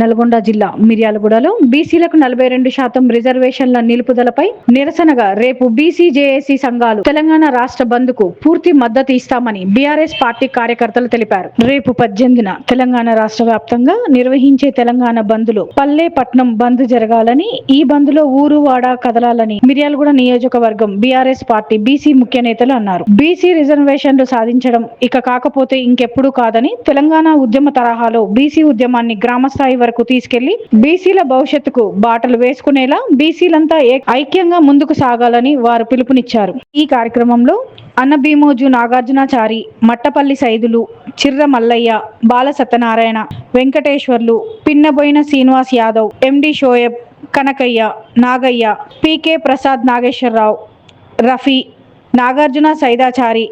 నల్గొండ జిల్లా మిర్యాలగూడలో బీసీలకు నలభై రెండు శాతం రిజర్వేషన్ల నిలుపుదలపై నిరసనగా రేపు బీసీ జేఏసీ సంఘాలు తెలంగాణ రాష్ట్ర బంద్కు పూర్తి మద్దతు ఇస్తామని బీఆర్ఎస్ పార్టీ కార్యకర్తలు తెలిపారు. రేపు పద్దెనిమిదిన తెలంగాణ రాష్ట్ర వ్యాప్తంగా నిర్వహించే తెలంగాణ బంద్లో పల్లె పట్నం బంద్ జరగాలని ఈ బంద్లో ఊరు వాడ కదలాలని మిర్యాలగూడ నియోజకవర్గం బీఆర్ఎస్ పార్టీ బీసీ ముఖ్య నేతలు అన్నారు. బీసీ రిజర్వేషన్లు సాధించడం ఇక కాకపోతే ఇంకెప్పుడు కాదని తెలంగాణ ఉద్యమ తరహాలో బీసీ ఉద్యమాన్ని గ్రామ స్థాయి వరకు తీసుకెళ్ళి బీసీల భవిష్యత్తుకు బాటలు వేసుకునేలా బీసీలంతా ఐక్యంగా ముందుకు సాగాలని వారు పిలుపునిచ్చారు. ఈ కార్యక్రమంలో అన్న Bheemoju Nagarjunachari Mattapalli Saidulu Chirra Mallaiah Bala Satyanarayana Venkateswarlu Pinnaboina Srinivas Yadav MD Shoaib Kanakaiah Nagaiah PK Prasad Nageswara Rao Rafi Nagarjuna Saidachari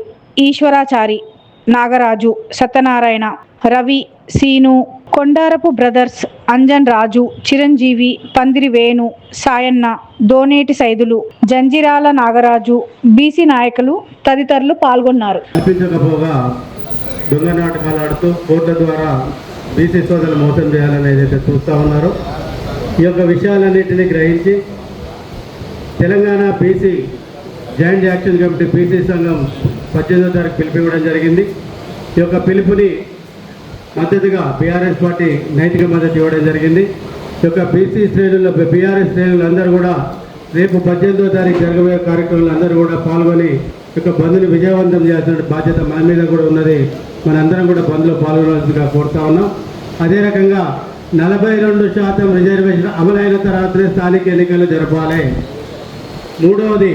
Eswarachari Nagaraju Satyanarayana Ravi Seenu Kondarapu brothers Anjan Raju Chiranjeevi Pandiri Venu Sayanna Doneti Saidulu Janjirala Nagaraju BC నాయకులు తదితరులు పాల్గొన్నారు. కల్పించకపోగా దొంగ నాటకాలు ఆడుతూ కోర్టుల ద్వారా BC సోదరులు మోసం చేయాలని ఏదైతే చూస్తూ ఉన్నారో ఈ యొక్క విషయాలన్నింటినీ గ్రహించి Telangana BC joint action committee BC సంఘం పద్దెనిమిదో తారీఖు పిలిపివ్వడం జరిగింది. ఈ యొక్క పిలుపుని మద్దతుగా బీఆర్ఎస్ పార్టీ నైతిక మద్దతు ఇవ్వడం జరిగింది. ఈ యొక్క బీసీ శ్రేణుల బీఆర్ఎస్ శ్రేణులు అందరూ కూడా రేపు పద్దెనిమిదో తారీఖు జరగబోయే కార్యక్రమాలు అందరూ కూడా పాల్గొని ఈ యొక్క బంద్ని విజయవంతం చేయాల్సిన బాధ్యత మన మీద కూడా ఉన్నది. మనందరం కూడా బంద్లో పాల్గొనవలసిందిగా కోరుతా ఉన్నాం. అదే రకంగా నలభై రెండు శాతం రిజర్వేషన్ అమలైన తర్వాతనే స్థానిక ఎన్నికలు జరపాలి. మూడవది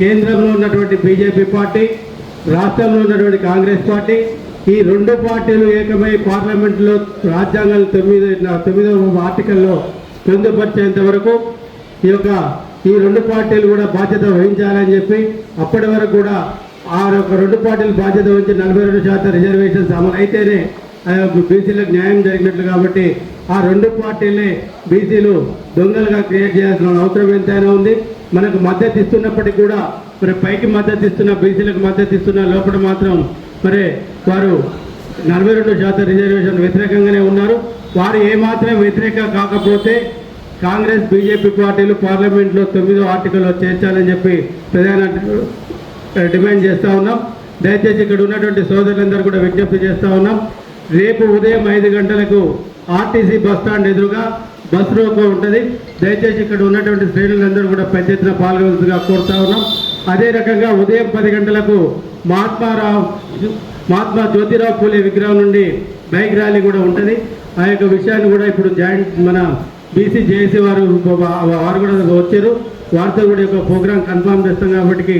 కేంద్రంలో ఉన్నటువంటి బీజేపీ పార్టీ రాష్ట్రంలో ఉన్నటువంటి కాంగ్రెస్ పార్టీ ఈ రెండు పార్టీలు ఏకమై పార్లమెంట్లో రాజ్యాంగం తొమ్మిది తొమ్మిదవ ఆర్టికల్లో పొందుపరిచేంత వరకు ఈ యొక్క ఈ రెండు పార్టీలు కూడా బాధ్యత వహించాలని చెప్పి అప్పటి వరకు కూడా ఆ యొక్క రెండు పార్టీలు బాధ్యత వహించి నలభై రెండు శాతం రిజర్వేషన్స్ అమలు అయితేనే ఆ యొక్క బీసీలకు న్యాయం జరిగినట్లు కాబట్టి ఆ రెండు పార్టీలే బీసీలు దొంగలుగా క్రియేట్ చేయాల్సిన అవసరం ఎంతైనా ఉంది. మనకు మద్దతు ఇస్తున్నప్పటికీ కూడా మరి పైకి మద్దతు ఇస్తున్న బీసీలకు మద్దతు ఇస్తున్న లోపల మాత్రం మరి వారు నలభై రెండు శాతం రిజర్వేషన్ వ్యతిరేకంగానే ఉన్నారు. వారు ఏమాత్రం వ్యతిరేక కాకపోతే కాంగ్రెస్ బీజేపీ పార్టీలు పార్లమెంట్లో తొమ్మిదో ఆర్టికల్లో చేర్చాలని చెప్పి ప్రధాన డిమాండ్ చేస్తూ ఉన్నాం. దయచేసి ఇక్కడ ఉన్నటువంటి సోదరులందరూ కూడా విజ్ఞప్తి చేస్తూ ఉన్నాం. రేపు ఉదయం ఐదు గంటలకు ఆర్టీసీ బస్ స్టాండ్ ఎదురుగా బస్ రోకో ఉంటుంది. దయచేసి ఇక్కడ ఉన్నటువంటి శ్రేణులందరూ కూడా పెద్ద ఎత్తున పాల్గొనగా కోరుతా ఉన్నాం. అదే రకంగా ఉదయం పది గంటలకు మహాత్మారావు మహాత్మా జ్యోతిరావు పూలే విగ్రహం నుండి బైక్ ర్యాలీ కూడా ఉంటుంది. ఆ యొక్క విషయాన్ని కూడా ఇప్పుడు జాయింట్ మన బీసీ జేఏసీ వారు వారు కూడా వచ్చారు. వారితో కూడా యొక్క ప్రోగ్రాం కన్ఫామ్ చేస్తాం కాబట్టి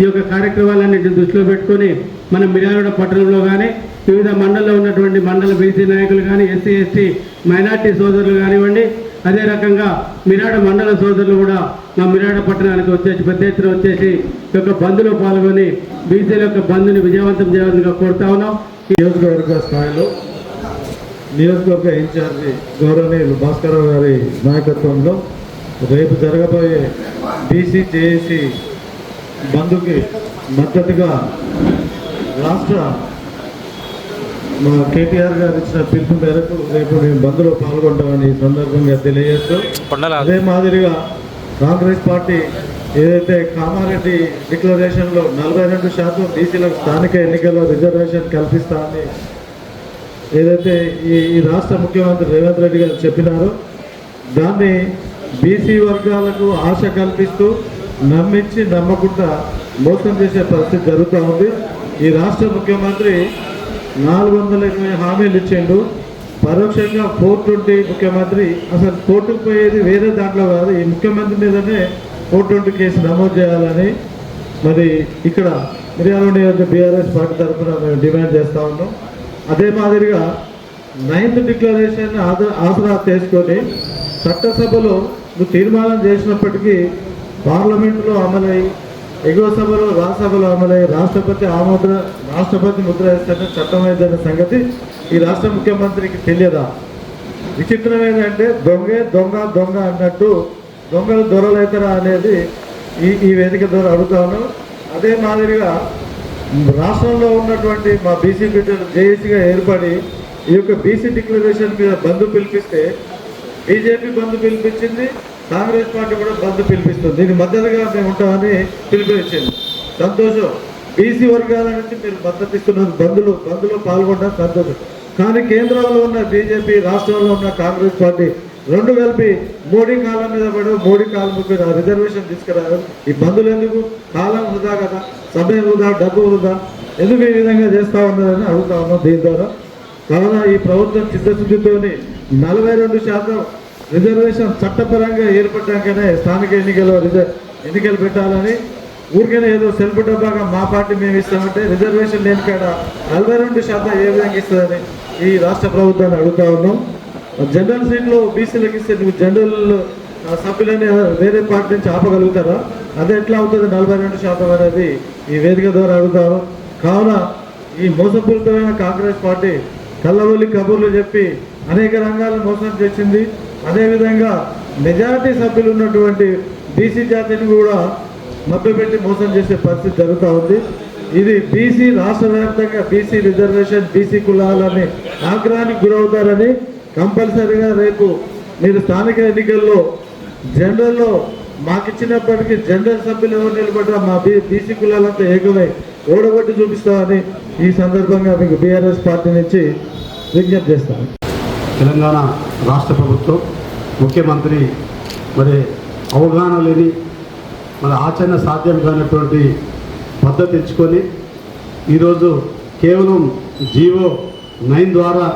ఈ యొక్క కార్యక్రమాలన్నింటిని దృష్టిలో పెట్టుకొని మన మిర్యాలగూడ పట్టణంలో కానీ వివిధ మండలంలో ఉన్నటువంటి మండల బీసీ నాయకులు కానీ ఎస్సీ ఎస్టీ మైనార్టీ సోదరులు కానివ్వండి అదే రకంగా మిరాడ మండల సోదరులు కూడా మా మిరాడ పట్టణానికి వచ్చేసి పెద్ద ఎత్తున వచ్చేసి ఈ యొక్క బంద్లో పాల్గొని బీసీల యొక్క బంద్ని విజయవంతం చేయాలని కోరుతా ఉన్నాం. నియోజకవర్గ స్థాయిలో నియోజకవర్గ ఇన్ఛార్జి గౌరవనీయులు భాస్కర్ గారి నాయకత్వంలో రేపు జరగబోయే బీసీ జేఏసీ బంధుకి మద్దతుగా రాష్ట్ర మా కేటీఆర్ గారు ఇచ్చిన పిలుపు మేరకు రేపు మేము బంద్లో పాల్గొంటామని ఈ సందర్భంగా తెలియజేస్తూ అదే మాదిరిగా కాంగ్రెస్ పార్టీ ఏదైతే కామారెడ్డి డిక్లరేషన్లో నలభై రెండు శాతం బీసీలకు స్థానిక ఎన్నికల్లో రిజర్వేషన్ కల్పిస్తామని ఏదైతే ఈ ఈ రాష్ట్ర ముఖ్యమంత్రి రేవంత్ రెడ్డి గారు చెప్పినారో దాన్ని బీసీ వర్గాలకు ఆశ కల్పిస్తూ నమ్మించి నమ్మకుండా మోసం చేసే పరిస్థితి జరుగుతూ ఉంది. ఈ రాష్ట్ర ముఖ్యమంత్రి నాలుగు వందల ఇరవై హామీలు ఇచ్చిండు. పరోక్షంగా ఫోర్ ట్వంటీ ముఖ్యమంత్రి అసలు కోర్టుకు పోయేది వేరే దాంట్లో కాదు ఈ ముఖ్యమంత్రి మీదనే ఫోర్ ట్వంటీ కేసు నమోదు చేయాలని మరి ఇక్కడ మిర్యాల నియోజక బీఆర్ఎస్ పార్టీ తరఫున మేము డిమాండ్ చేస్తూ ఉన్నాం. అదే మాదిరిగా నైన్త్ డిక్లరేషన్ ఆధార ఆసరా చేసుకొని చట్టసభలో నువ్వు తీర్మానం చేసినప్పటికీ పార్లమెంటులో అమలై ఎగువ సభలో రాజ్యసభలో అమలై రాష్ట్రపతి ఆమోద రాష్ట్రపతి ముద్ర వేస్తే చట్టం సంగతి ఈ రాష్ట్ర ముఖ్యమంత్రికి తెలియదా? విచిత్రం ఏంటంటే దొంగే దొంగ దొంగ అన్నట్టు దొంగలు దొరలవుతారా అనేది ఈ ఈ వేదిక ద్వారా అడుగుతాను అదే మాదిరిగా రాష్ట్రంలో ఉన్నటువంటి మా బీసీ బిడ్డలు జేఏసీగా ఏర్పడి ఈ యొక్క బీసీ డిక్లరేషన్ మీద బంధు పిలిపిస్తే బీజేపీ బంద్ పిలిపించింది కాంగ్రెస్ పార్టీ కూడా బంద్ పిలిపిస్తుంది. దీని మద్దతుగా మేము ఉంటామని పిలిపించింది సంతోషం. బీసీ వర్గాల నుంచి మీరు మద్దతు ఇస్తున్నారు బంద్లు బంద్లో పాల్గొనడం సంతోషం. కానీ కేంద్రంలో ఉన్న బీజేపీ రాష్ట్రంలో ఉన్న కాంగ్రెస్ పార్టీ రెండు కలిపి మోడీ కాలం మీద పడి మోడీ కాలం మీద రిజర్వేషన్ తీసుకురాదు ఈ బంధులు ఎందుకు? కాలం వృధా కదా. సమయం వృధా డబ్బు వృధా. ఎందుకు ఈ విధంగా చేస్తా ఉన్నారని అడుగుతా ఉన్నాం దీని ద్వారా. కావున ఈ ప్రభుత్వం చిత్తశుద్ధితోని నలభై రెండు శాతం రిజర్వేషన్ చట్టపరంగా ఏర్పడ్డాకనే స్థానిక ఎన్నికల్లో రిజర్వ్ ఎన్నికలు పెట్టాలని. ఊరికైనా ఏదో సెల్ఫ్ డబ్బాగా మా పార్టీ మేము ఇస్తామంటే రిజర్వేషన్ లేని కాడ నలభై రెండు శాతం ఏ విధంగా ఇస్తుందని ఈ రాష్ట్ర ప్రభుత్వాన్ని అడుగుతా ఉన్నాం. జనరల్ సీట్లో బీసీలకు ఇస్తే నువ్వు జనరల్ సభ్యులని వేరే పార్టీ నుంచి ఆపగలుగుతారా? అదే ఎట్లా అవుతుంది నలభై రెండు శాతం అనేది ఈ వేదిక ద్వారా అడుగుతారు కావున ఈ మోసపూరితమైన కాంగ్రెస్ పార్టీ కళ్ళవల్లి కబుర్లు చెప్పి అనేక రంగాలను మోసం చేసింది. అదేవిధంగా మెజారిటీ సభ్యులు ఉన్నటువంటి బీసీ జాతిని కూడా మభ్యపెట్టి మోసం చేసే పరిస్థితి జరుగుతూ ఉంది. ఇది బీసీ రాష్ట్ర వ్యాప్తంగా బీసీ రిజర్వేషన్ బీసీ కులాలని ఆగ్రహానికి గురవుతారని కంపల్సరీగా రేపు మీరు స్థానిక ఎన్నికల్లో జనరల్లో మాకు ఇచ్చినప్పటికీ జనరల్ సభ్యులు ఎవరు నిలబడ్డా మా బీ బీసీ కులాలంతా ఏకమై ఓడగొట్టి చూపిస్తామని ఈ సందర్భంగా మీకు బీఆర్ఎస్ పార్టీ నుంచి విజ్ఞప్తి చేస్తాను. తెలంగాణ రాష్ట్ర ప్రభుత్వం ముఖ్యమంత్రి మరి అవగాహన లేని మరి ఆచరణ సాధ్యం కానటువంటి పద్ధతి ఎంచుకొని ఈరోజు కేవలం జీవో నైన్ ద్వారా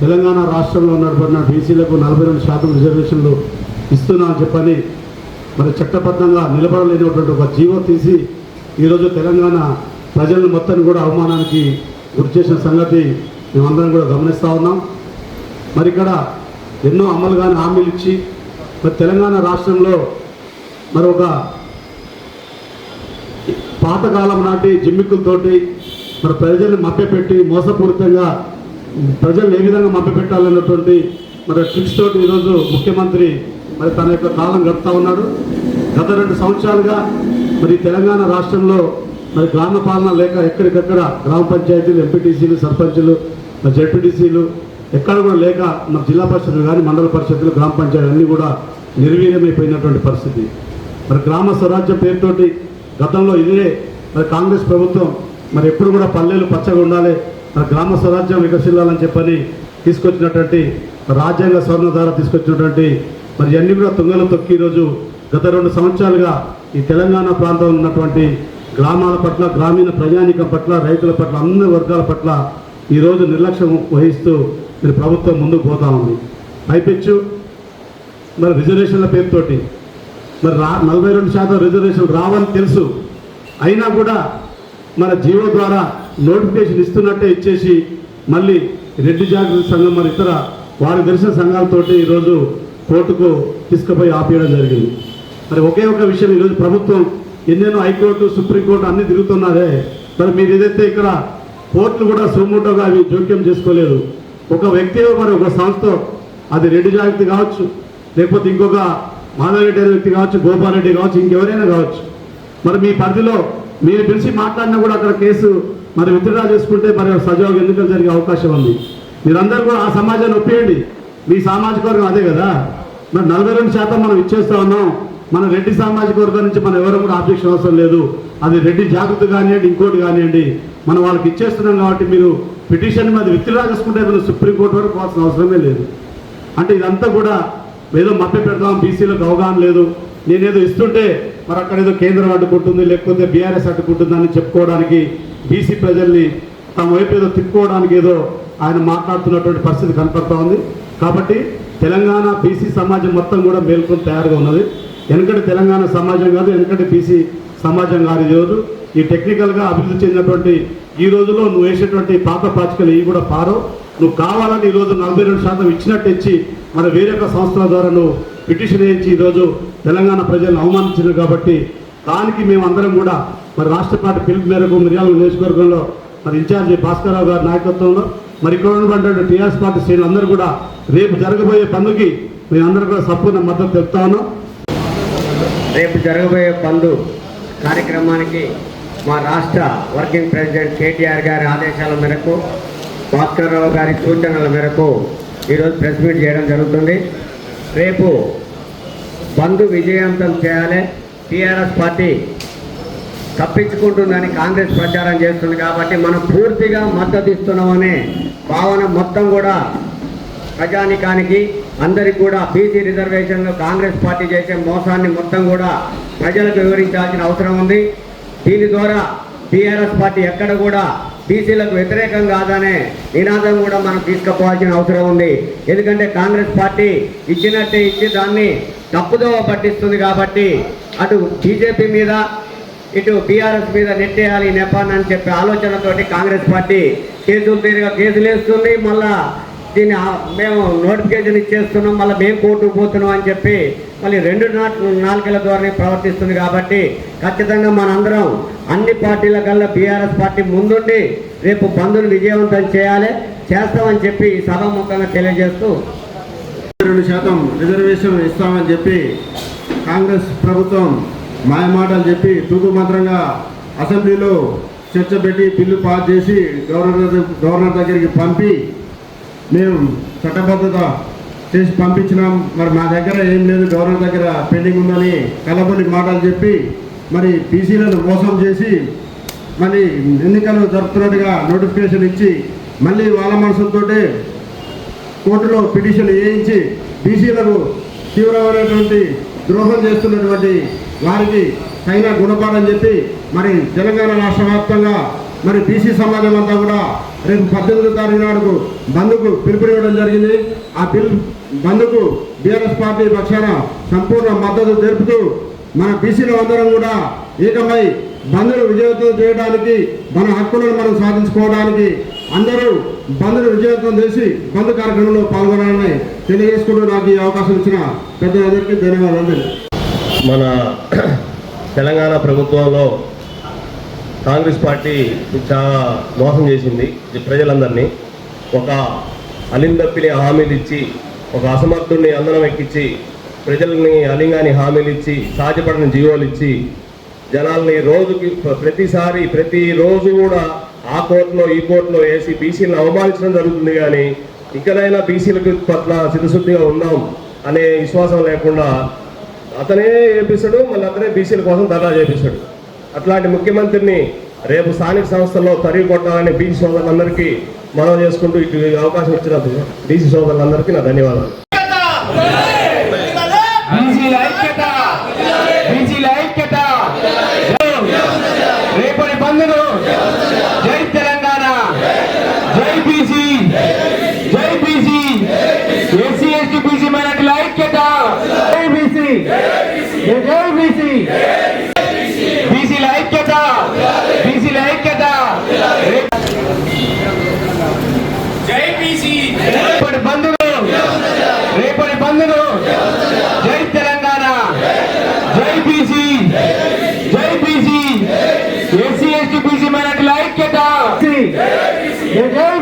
తెలంగాణ రాష్ట్రంలో ఉన్నటువంటి బీసీలకు నలభై రెండు శాతం రిజర్వేషన్లు ఇస్తున్నా అని చెప్పని మరి చట్టబద్ధంగా నిలబడలేనటువంటి ఒక జీవో తీసి ఈరోజు తెలంగాణ ప్రజలను మొత్తం కూడా అవమానానికి గురి చేసిన సంగతి మేమందరం కూడా గమనిస్తూ ఉన్నాం. మరి ఇక్కడ ఎన్నో అమలు కాని హామీలు ఇచ్చి మరి తెలంగాణ రాష్ట్రంలో మరి ఒక పాతకాలం నాటి జిమ్మిక్కులతోటి మరి ప్రజల్ని మభ్యపెట్టి మోసపూరితంగా ప్రజలు ఏ విధంగా మభ్యపెట్టాలన్నటువంటి మరి ట్రిక్స్ తోటి ఈరోజు ముఖ్యమంత్రి మరి తన యొక్క కాలం గడుపుతా ఉన్నాడు. గత రెండు సంవత్సరాలుగా మరి తెలంగాణ రాష్ట్రంలో మరి గ్రామ పాలన లేక ఎక్కడికక్కడ గ్రామ పంచాయతీలు ఎంపీటీసీలు సర్పంచులు మరి జడ్పీటీసీలు ఎక్కడ కూడా లేక మన జిల్లా పరిషత్లు కానీ మండల పరిషత్తులు గ్రామ పంచాయతీలు అన్నీ కూడా నిర్వీర్యమైపోయినటువంటి పరిస్థితి. మరి గ్రామ స్వరాజ్యం పేరుతోటి గతంలో ఇదే మరి కాంగ్రెస్ ప్రభుత్వం మరి ఎప్పుడు కూడా పల్లెలు పచ్చగా ఉండాలి మరి గ్రామ స్వరాజ్యం వికసిల్లాలని చెప్పని తీసుకొచ్చినటువంటి రాజ్యాంగ స్వర్ణ ద్వారా తీసుకొచ్చినటువంటి మరి ఇవన్నీ కూడా తుంగలు తొక్కి ఈరోజు గత రెండు సంవత్సరాలుగా ఈ తెలంగాణ ప్రాంతంలో ఉన్నటువంటి గ్రామాల పట్ల గ్రామీణ ప్రజానీకం పట్ల రైతుల పట్ల అన్ని వర్గాల పట్ల ఈరోజు నిర్లక్ష్యం వహిస్తూ మీరు ప్రభుత్వం ముందుకు పోతా ఉంది. పైపెచ్చు. మరి రిజర్వేషన్ల పేరుతోటి. మరి రా నలభై రెండు శాతం రిజర్వేషన్ రావని తెలుసు. అయినా కూడా మన జీవో ద్వారా నోటిఫికేషన్ ఇస్తున్నట్టే ఇచ్చేసి మళ్ళీ రెడ్డి జాగ్రత్త సంఘం మరి ఇతర వారికి తెలిసిన సంఘాలతోటి ఈరోజు కోర్టుకు తీసుకుపోయి ఆపేయడం జరిగింది. మరి ఒకే ఒక విషయం ఈరోజు ప్రభుత్వం ఎన్నెన్నో హైకోర్టు సుప్రీంకోర్టు అన్నీ తిరుగుతున్నారే. మరి మీరు ఏదైతే ఇక్కడ కోర్టులు కూడా సొమ్ముటోగా అవి జోక్యం చేసుకోలేదు. ఒక వ్యక్తి మరి ఒక సంస్థ అది రెడ్డి జాగ్రత్త కావచ్చు లేకపోతే ఇంకొక మాధవరెడ్డి అనే వ్యక్తి కావచ్చు గోపాలరెడ్డి కావచ్చు ఇంకెవరైనా కావచ్చు. మరి మీ పరిధిలో మీరు పిలిచి మాట్లాడినా కూడా అక్కడ కేసు మరి విత్డ్రా చేసుకుంటే మరి సజావుగా ఎన్నికలు జరిగే అవకాశం ఉంది. మీరందరూ కూడా ఆ సమాజాన్ని ఒప్పేయండి. మీ సామాజిక వర్గం అదే కదా. మరి నలభై రెండు శాతం మనం ఇచ్చేస్తా ఉన్నాం. మన రెడ్డి సామాజిక వర్గం నుంచి మనం ఎవరు కూడా ఆబ్జెక్షన్ అవసరం లేదు. అది రెడ్డి జాగ్రత్త కానివ్వండి ఇంకోటి కానివ్వండి. మనం వాళ్ళకి ఇచ్చేస్తున్నాం కాబట్టి మీరు పిటిషన్ మీద విత్డ్రా చేసుకుంటే మీరు సుప్రీంకోర్టు వరకు పోవాల్సిన అవసరమే లేదు. అంటే ఇదంతా కూడా ఏదో మభ్య పెడదాం బీసీలకు అవగాహన లేదు. నేనేదో ఇస్తుంటే మరి అక్కడ ఏదో కేంద్రం అడ్డుకుంటుంది లేకపోతే బీఆర్ఎస్ అడ్డుకుంటుందని చెప్పుకోవడానికి బీసీ ప్రజల్ని తమ వైపు ఏదో తిప్పుకోవడానికి ఏదో ఆయన మాట్లాడుతున్నటువంటి పరిస్థితి కనపడతా ఉంది. కాబట్టి తెలంగాణ బీసీ సమాజం మొత్తం కూడా మేల్కొని తయారుగా ఉన్నది. వెనకటి తెలంగాణ సమాజం కాదు వెనకటి బీసీ సమాజం కాదు ఈరోజు. ఈ టెక్నికల్గా అభివృద్ధి చెందినటువంటి ఈ రోజులో నువ్వు వేసేటువంటి పాత పాచికలు ఇవి కూడా పారో. నువ్వు కావాలని ఈరోజు నలభై రెండు శాతం ఇచ్చినట్టు ఇచ్చి మన వేరొక సంస్థల ద్వారా నువ్వు పిటిషన్ వేయించి ఈరోజు తెలంగాణ ప్రజలను అవమానించినారు కాబట్టి దానికి మేమందరం కూడా మరి రాష్ట్ర పార్టీ పిలుపు మేరకు మిర్యాల నియోజకవర్గంలో మరి ఇన్ఛార్జి భాస్కరరావు గారి నాయకత్వంలో మరి ఇక్కడ ఉన్నటువంటి టీఆర్ఎస్ పార్టీ శ్రేణులు అందరూ కూడా రేపు జరగబోయే పనులకి మేమందరం కూడా సంపూర్ణ మద్దతు తెలుపుతా ఉన్నాం. రేపు జరగబోయే పనులు కార్యక్రమానికి మా రాష్ట్ర వర్కింగ్ ప్రెసిడెంట్ కేటీఆర్ గారి ఆదేశాల మేరకు భాస్కర్రావు గారి సూచనల మేరకు ఈరోజు ప్రెస్ మీట్ చేయడం జరుగుతుంది. రేపు బంధు విజయవంతం చేయాలి. టీఆర్ఎస్ పార్టీ తప్పించుకుంటుందని కాంగ్రెస్ ప్రచారం చేస్తుంది కాబట్టి మనం పూర్తిగా మద్దతు ఇస్తున్నామనే భావన మొత్తం కూడా ప్రజానికానికి అందరికి కూడా బీసీ రిజర్వేషన్లో కాంగ్రెస్ పార్టీ చేసే మోసాన్ని మొత్తం కూడా ప్రజలకు వివరించాల్సిన అవసరం ఉంది. దీని ద్వారా టీఆర్ఎస్ పార్టీ ఎక్కడ కూడా బీసీలకు వ్యతిరేకం కాదనే నినాదం కూడా మనం తీసుకుపోవాల్సిన అవసరం ఉంది. ఎందుకంటే కాంగ్రెస్ పార్టీ ఇచ్చినట్టే ఇచ్చి దాన్ని తప్పుదోవ పట్టిస్తుంది కాబట్టి అటు బీజేపీ మీద ఇటు బీఆర్ఎస్ మీద నెట్టేయాలి ఈ అని చెప్పే ఆలోచనతోటి కాంగ్రెస్ పార్టీ కేసులు తీరుగా కేసులు వేస్తుంది. మళ్ళా దీన్ని మేము నోటిఫికేషన్ ఇచ్చేస్తున్నాం. మళ్ళీ మేము కోర్టుకు పోతున్నాం అని చెప్పి మళ్ళీ రెండు నాట్ నాలుగేళ్ళ ద్వారా ప్రవర్తిస్తుంది కాబట్టి ఖచ్చితంగా మనందరం అన్ని పార్టీల కల్లా బీఆర్ఎస్ పార్టీ ముందుండి రేపు బంధుని విజయవంతం చేయాలి చేస్తామని చెప్పి ఈ సభాముఖంగా తెలియజేస్తూ రెండు శాతం రిజర్వేషన్ ఇస్తామని చెప్పి కాంగ్రెస్ ప్రభుత్వం మాయమాటలు చెప్పి తూతు మంత్రంగా అసెంబ్లీలో చర్చ పెట్టి బిల్లు పాస్ చేసి గవర్నర్ గవర్నర్ దగ్గరికి పంపి మేము చట్టబద్ధత చేసి పంపించినాం. మరి మా దగ్గర ఏం లేదు. గవర్నర్ దగ్గర పెండింగ్ ఉందని కలబొల్లి మాటలు చెప్పి మరి బీసీలను మోసం చేసి మరి ఎన్నికలు జరుపుతున్నట్టుగా నోటిఫికేషన్ ఇచ్చి మళ్ళీ వాళ్ళ మనసులతోటే కోర్టులో పిటిషన్ వేయించి బీసీలకు తీవ్రమైనటువంటి ద్రోహం చేస్తున్నటువంటి వారికి తగిన గుణపాఠం చెప్పి మరి తెలంగాణ రాష్ట్ర వ్యాప్తంగా మరి బీసీ సమాజం అంతా కూడా రేపు పద్దెనిమిదో తారీఖు నాడుకు బంద్కు పిలుపునివ్వడం జరిగింది. ఆ పిలుపు బంద్కు బీఆర్ఎస్ పార్టీ పక్షాన సంపూర్ణ మద్దతు తెలుపుతూ మన బీసీలు అందరం కూడా ఏకమై బంద్ను విజయవంతం చేయడానికి మన హక్కులను మనం సాధించుకోవడానికి అందరూ బంద్ను విజయవంతం చేసి బంద్ కార్యక్రమంలో పాల్గొనాలని తెలియజేసుకుంటూ నాకు ఈ అవకాశం ఇచ్చిన పెద్దలందరికీ ధన్యవాదాలు మన తెలంగాణ ప్రభుత్వంలో కాంగ్రెస్ పార్టీ చాలా మోసం చేసింది ఈ ప్రజలందరినీ. ఒక అలిందప్పిని హామీలు ఇచ్చి ఒక అసమర్థుడిని అందనం ఎక్కించి ప్రజల్ని అలింగాని హామీలు ఇచ్చి సాధ్యపడిన జీవోలు ఇచ్చి జనాల్ని రోజుకి ప్రతిసారి ప్రతిరోజు కూడా ఆ కోర్టులో ఈ కోర్టులో వేసి బీసీలను అవమానించడం జరుగుతుంది కానీ ఇకనైనా బీసీలకు పట్ల చిరుశుద్ధిగా ఉందాం అనే విశ్వాసం లేకుండా అతనే చేపిస్తాడు మళ్ళీ అతనే బీసీల కోసం ధర్నా చేపిస్తాడు. అట్లాంటి ముఖ్యమంత్రిని రేపు స్థానిక సంస్థల్లో తరిగి కొట్టాలని బీసీ సోదరులందరికీ మనం చేసుకుంటూ ఇటు అవకాశం ఇచ్చిన బీసీ సోదరులందరికీ నా ధన్యవాదాలు. బీసీల ఐక్యత బీసీల ఐక్యత రేపటి బంధును జై తెలంగాణ జై బీసీ జై బీసీ ఎస్సీ ఎస్టీ బీసీ మైనార్టీల ఐక్యత జై బీసీ జై బీసీ బీసీల ఐక్యత బీసీల ఐక్యత జై బీసీ రేపటి బంధును రేపటి బంధును జై తెలంగాణ జై బీసీ జై బీసీ ఎస్సీ